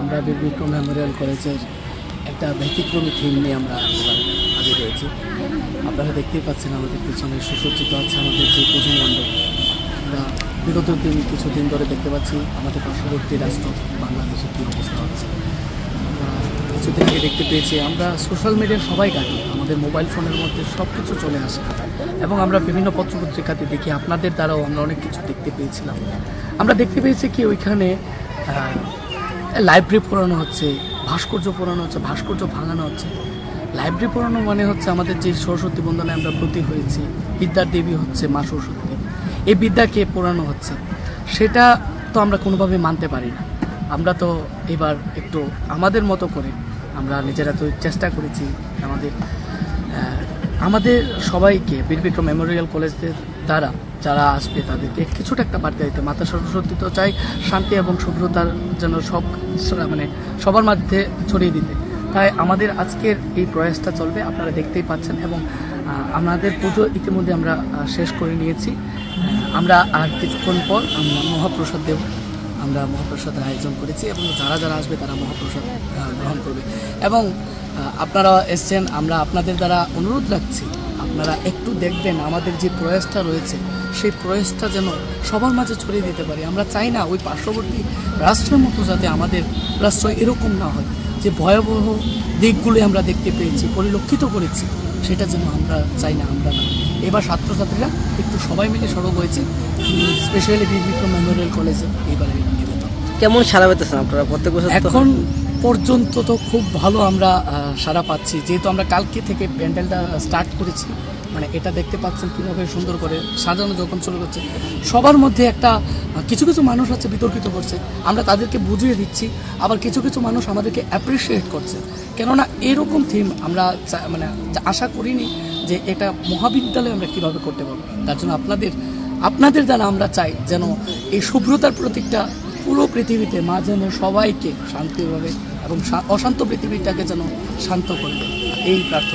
আমরা বিক্রম মেমোরিয়াল কলেজের একটা ব্যতিক্রমী থিম নিয়ে আমরা হাজির হয়েছি। আপনারা দেখতেই পাচ্ছেন আমাদের পিছনে সুসজ্জিত আছে আমাদের যে পুজো মণ্ডপ। আমরা বিগত দিন, কিছুদিন ধরে দেখতে পাচ্ছি আমাদের পার্শ্ববর্তী রাষ্ট্র বাংলাদেশে কী অবস্থা হচ্ছে। কিছুদিন আগে দেখতে পেয়েছি, আমরা সোশ্যাল মিডিয়া সবাই কাটি, আমাদের মোবাইল ফোনের মধ্যে সব কিছু চলে আসে। এবং আমরা বিভিন্ন পত্রপত্রিকাতে দেখি, আপনাদের দ্বারাও আমরা অনেক কিছু দেখতে পেয়েছিলাম। আমরা দেখতে পেয়েছি কি ওইখানে লাইব্রেরি পড়ানো হচ্ছে, ভাস্কর্য পড়ানো হচ্ছে, ভাস্কর্য ভাঙানো হচ্ছে। লাইব্রেরি পড়ানো মানে হচ্ছে আমাদের যে সরস্বতী বন্দনে আমরা ব্রতী হয়েছি, বিদ্যার দেবী হচ্ছে মা সরস্বতী। এই বিদ্যাকে পড়ানো হচ্ছে? সেটা তো আমরা কোনোভাবে মানতে পারি না। আমরা তো এবার একটু আমাদের মতো করে আমরা নিজেরা তো চেষ্টা করেছি আমাদের আমাদের সবাইকে বীর বিক্রম মেমোরিয়াল কলেজের দ্বারা যারা আসবে তাদেরকে কিছুটা একটা বার্তা দিতে। মাতা সরস্বতী তো চাই শান্তি এবং শুভ্রতার যেন সব মানে সবার মধ্যে ছড়িয়ে দিতে। তাই আমাদের আজকের এই প্রয়াসটা চলবে, আপনারা দেখতেই পাচ্ছেন এবং আমাদের পুজো ইতিমধ্যে আমরা শেষ করে নিয়েছি। আমরা আর কিছুক্ষণ পর মহাপ্রসাদ দেব। আমরা মহাপ্রসাদের আয়োজন করেছি এবং যারা যারা আসবে তারা মহাপ্রসাদ গ্রহণ করবে। এবং আপনারা এসছেন, আমরা আপনাদের দ্বারা অনুরোধ রাখছি আপনারা একটু দেখবেন আমাদের যে প্রয়াসটা রয়েছে সেই প্রয়াসটা যেন সবার মাঝে ছড়িয়ে দিতে পারি। আমরা চাই না ওই পার্শ্ববর্তী রাষ্ট্রের মতো যাতে আমাদের রাষ্ট্র এরকম না হয় যে ভয়াবহ দিকগুলি আমরা দেখতে পেয়েছি পরিলক্ষিত করেছি সেটা যেন আমরা চাই না আমরা না। এবার ছাত্রছাত্রীরা একটু সবাই মিলে সড়ক হয়েছে স্পেশালি বীর বিক্রম মেমোরিয়াল কলেজে এবারে কেমন সারা পেতেছেন আপনারা প্রত্যেক বছর এখন পর্যন্ত তো খুব ভালো আমরা সাড়া পাচ্ছি। যেহেতু আমরা কালকে থেকে প্যান্ডেলটা স্টার্ট করেছি মানে এটা দেখতে পাচ্ছেন কীভাবে সুন্দর করে সাজানো যখন শুরু করছে সবার মধ্যে একটা কিছু কিছু মানুষ আছে বিতর্কিত করছে। আমরা তাদেরকে বুঝিয়ে দিচ্ছি, আবার কিছু কিছু মানুষ আমাদেরকে অ্যাপ্রিসিয়েট করছে। কেননা এরকম থিম আমরা মানে আশা করিনি যে এটা মহাবিদ্যালয়ে আমরা কীভাবে করতে পারব। তার জন্য আপনাদের আপনাদের দ্বারা আমরা চাই যেন এই শুভ্রতার প্রতীকটা পুরো পৃথিবীতে মা যেন সবাইকে শান্তিভাবে এবং অশান্ত পৃথিবীটাকে যেন শান্ত করে এই প্রার্থনা